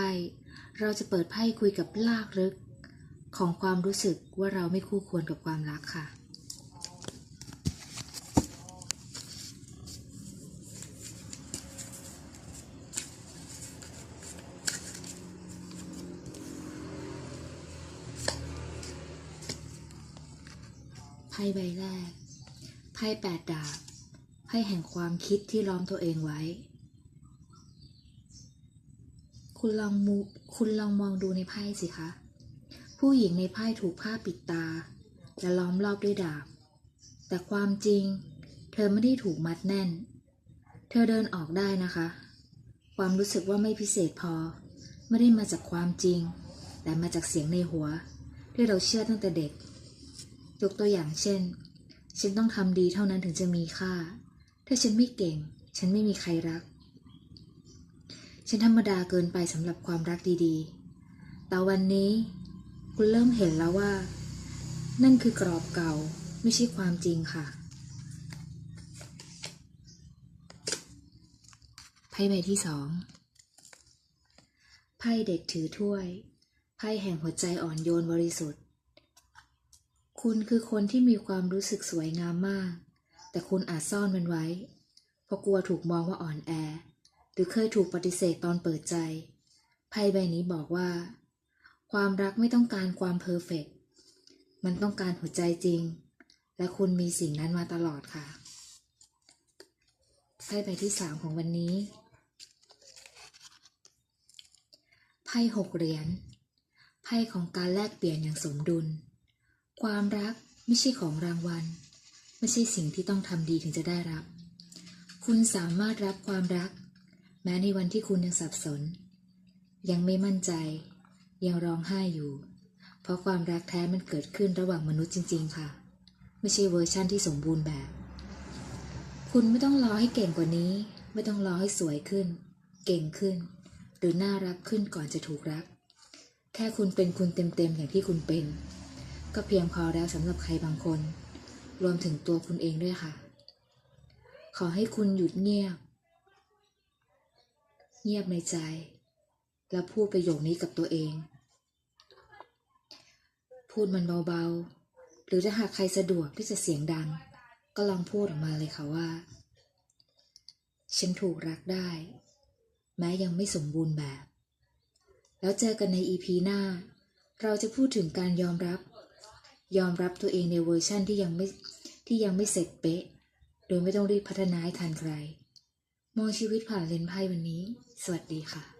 ไพ่เราจะเปิดไพ่คุยกับลากลึก ของความรู้สึกว่าเราไม่คู่ควรกับความรักค่ะ ไพ่ใบแรก ไพ่แปดดาบ ไพ่แห่งความคิดที่ล้อมตัวเองไว้ คุณลองมูคุณลองมองดูในไพ่สิคะ ผู้หญิงในไพ่ถูกผ้าปิดตา และล้อมรอบด้วยดาบ แต่ความจริง เธอไม่ได้ถูกมัดแน่น เธอเดินออกได้นะคะ ความรู้สึกว่าไม่พิเศษพอ ไม่ได้มาจากความจริง แต่มาจากเสียงในหัว ที่เราเชื่อตั้งแต่เด็ก ยกตัวอย่างเช่น ฉันต้องทำดีเท่านั้นถึงจะมีค่า ถ้าฉันไม่เก่ง ฉันไม่มีใครรัก ฉันธรรมดาเกินไปสำหรับความรักดีๆ แต่วันนี้ คุณเริ่มเห็นแล้วว่า นั่นคือกรอบเก่าไม่ใช่ความจริงค่ะไพ่ใบที่สองไพ่เด็กถือถ้วยไพ่แห่งหัวใจอ่อนโยนบริสุทธิ์ คุณคือคนที่มีความรู้สึกสวยงามมาก แต่คุณอาจซ่อนมันไว้ เพราะกลัวถูกมองว่าอ่อนแอ รือเคยถูกปฏิเสธตอนเปิดใจ ไพ่ใบนี้บอกว่า ความรักไม่ต้องการความเพอร์เฟกต์มันต้องการหัวใจจริง และคุณมีสิ่งนั้นมาตลอดค่ะ ไพ่ใบที่สามของวันนี้ ไพ่หกเหรียญ ไพ่ของการแลกเปลี่ยนอย่างสมดุล ความรักไม่ใช่ของรางวัล ไม่ใช่สิ่งที่ต้องทำดีถึงจะได้รับ คุณสามารถรับความรัก แม้ในวันที่คุณยังสับสน ยังไม่มั่นใจ ยังร้องไห้อยู่ เพราะความรักแท้มันเกิดขึ้นระหว่างมนุษย์จริง ๆ ค่ะ ไม่ใช่เวอร์ชั่นที่สมบูรณ์แบบ คุณไม่ต้องรอให้เก่งกว่านี้ ไม่ต้องรอให้สวยขึ้น เก่งขึ้น หรือน่ารักขึ้นก่อนจะถูกรัก แค่คุณเป็นคุณเต็มๆอย่างที่คุณเป็น ก็เพียงพอแล้วสำหรับใครบางคน รวมถึงตัวคุณเองด้วยค่ะ ขอให้คุณหยุดเงียบ เงียบในใจ แล้วพูดประโยคนี้กับตัวเอง พูดมันเบาๆ หรือถ้าหากใครสะดวกที่จะเสียงดัง ก็ลองพูดออกมาเลยค่ะว่า ฉันถูกรักได้ แม้ยังไม่สมบูรณ์แบบ แล้วเจอกันในอีพีหน้า เราจะพูดถึงการยอมรับ ยอมรับตัวเองในเวอร์ชั่นที่ยังไม่ที่ยังไม่เสร็จเป๊ะ โดยไม่ต้องรีบพัฒนาให้ทันใคร มองชีวิตผ่านเลนส์ไพ่วันนี้ สวัสดีค่ะ